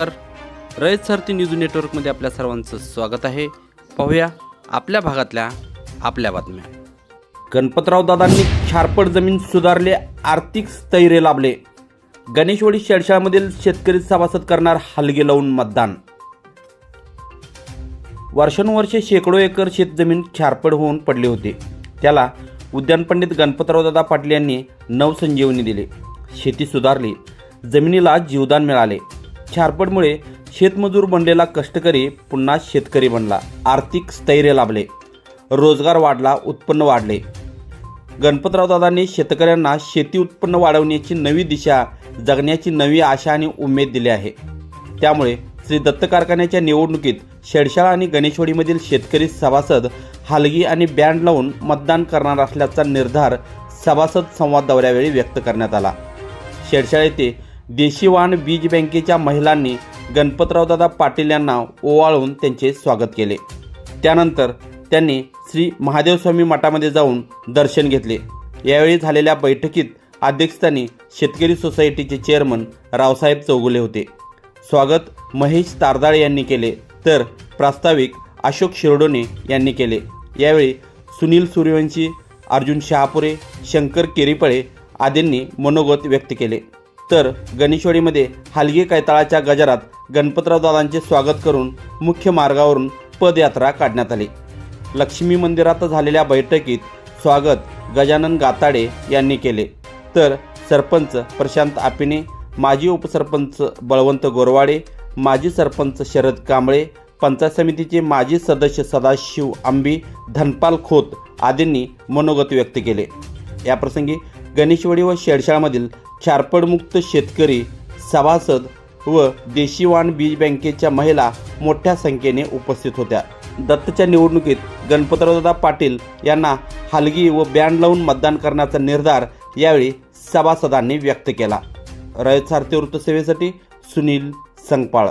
तर रयत सारथी न्यूज नेटवर्कमध्ये आपल्या सर्वांचं स्वागत आहे. पाहूया आपल्या भागातल्या आपल्या बातम्या. गणपतराव दादांनी छारपड जमीन सुधारले आर्थिक स्थैर्य लाभले. गणेशवाडी शेडशाळमधील शेतकरी सभासद करणार हलगे लावून मतदान. वर्षानुवर्षे शेकडो एकर शेतजमीन छारपड होऊन पडले होते. त्याला उद्यान पंडित गणपतरावदादा पाटील यांनी नवसंजीवनी दिले. शेती सुधारली. जमिनीला जीवदान मिळाले. छारपडमुळे शेतमजूर बनलेला कष्टकरी पुन्हा शेतकरी बनला. आर्थिक स्थैर्य लाभले. रोजगार वाढला उत्पन्न वाढले. गणपतरावदादांनी शेतकऱ्यांना शेती उत्पन्न वाढवण्याची नवी दिशा जगण्याची नवी आशा आणि उमेद दिली आहे. त्यामुळे श्री दत्त कारखान्याच्या निवडणुकीत शेडशाळा आणि गणेशवाडीमधील शेतकरी सभासद हालगी आणि बँड लावून मतदान करणार असल्याचा निर्धार सभासद संवाद दौऱ्यावेळी व्यक्त करण्यात आला. शेडशाळा येथे देशीवान बीज बँकेच्या महिलांनी गणपतरावदादा पाटील यांना ओवाळून त्यांचे स्वागत केले. त्यानंतर त्यांनी श्री महादेवस्वामी मठामध्ये जाऊन दर्शन घेतले. यावेळी झालेल्या बैठकीत अध्यक्षस्थानी शेतकरी सोसायटीचे चेअरमन रावसाहेब चौगुले होते. स्वागत महेश तारदाळे यांनी केले तर प्रास्ताविक अशोक शिरडोने यांनी केले. यावेळी सुनील सूर्यवंशी अर्जुन शहापुरे शंकर केरीपळे आदींनी मनोगत व्यक्त केले. तर गणेशवाडीमध्ये हालगे कैताळाच्या गजारात गणपतराव दादांचे स्वागत करून मुख्य मार्गावरून पदयात्रा काढण्यात आली. लक्ष्मी मंदिरात झालेल्या बैठकीत स्वागत गजानन गाताडे यांनी केले. तर सरपंच प्रशांत आपिने माजी उपसरपंच बळवंत गोरवाडे माजी सरपंच शरद कांबळे पंचायत समितीचे माजी सदस्य सदाशिव आंबी धनपाल खोत आदींनी मनोगत व्यक्त केले. याप्रसंगी गणेशवाडी व शेडशाळामधील छारपडमुक्त शेतकरी सभासद व देशीवान बीज बँकेच्या महिला मोठ्या संख्येने उपस्थित होत्या. दत्तच्या निवडणुकीत गणपतरावदादा पाटील यांना हलगी व बँड लावून मतदान करण्याचा निर्धार यावेळी सभासदांनी व्यक्त केला. रयत सारथी वृत्तसेवेसाठी सुनील संगपाळ